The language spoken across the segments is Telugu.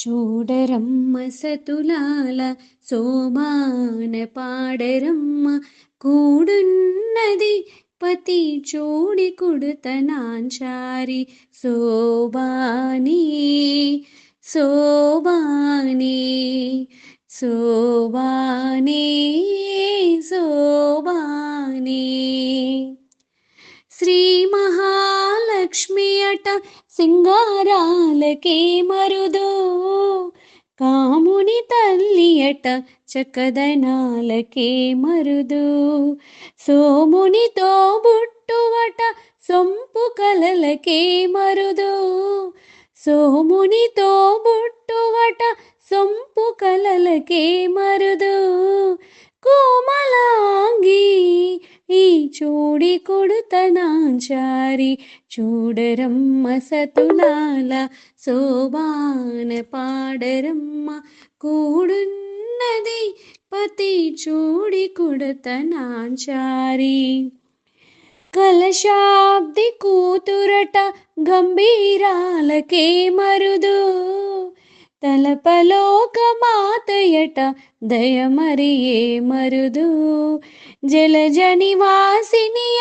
చూడరమ్మ సతులాల సోమాన పాడరమ్మ. కూడున్నది పతి చూడి కుడుతనాంచారి శోభాని శోభాని శోభాని శోభాని. శ్రీ మహా లక్ష్మి అట సింగారాలకే మరుదో. కాముని తల్లి అట చకదనాలకే మరుదు. సోమునితో బుట్టువట సొంపు కలలకే మరుదు. సోమునితో బుట్టువట సొంపు కలలకే మరుదు. చూడి కొడుతనాచారి చూడరమ్మ సతులాల శోభాన పాడరమ్మ కూడున్నది పతి చూడి కొడుతనాచారి కలశాబ్ది కూతురట గంభీరాలకే మరుదు. తలపలోక మాతయట దయమరియే మరుదు. జలజని వాసిని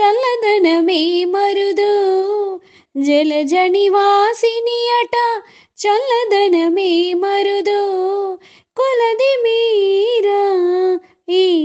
చల్లదనమే మరుదు. జలజని వాసిని చల్లదనమే మరుదు. కొలది మీ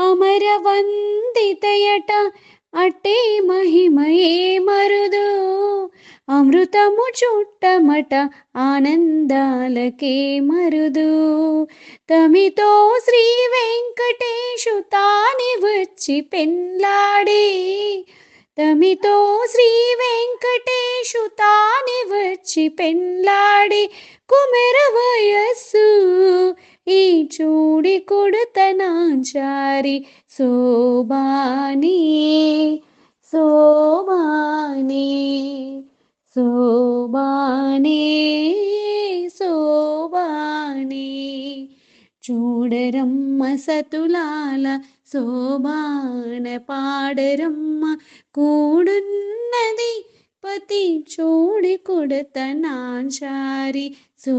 అమరవందితయట అట్టే మహిమయే మరుదు. అమృతము చుట్టమట ఆనందాలకే మరుదు. తమితో శ్రీ వెంకటేశు తాని వచ్చి పెన్లాడే తమితో శ్రీ వెంకటేశు తాని వచ్చి పెన్లాడి కుమెర వయస్సు ఈ చూడి కొడుతనాంచారి శోభాని శోభాని శోభాని శోభాని చూడరమ్మ సతులాల శోభాన పాడరమ్మ కూడున్నది పతి చూడి కొడతనాంచారి సో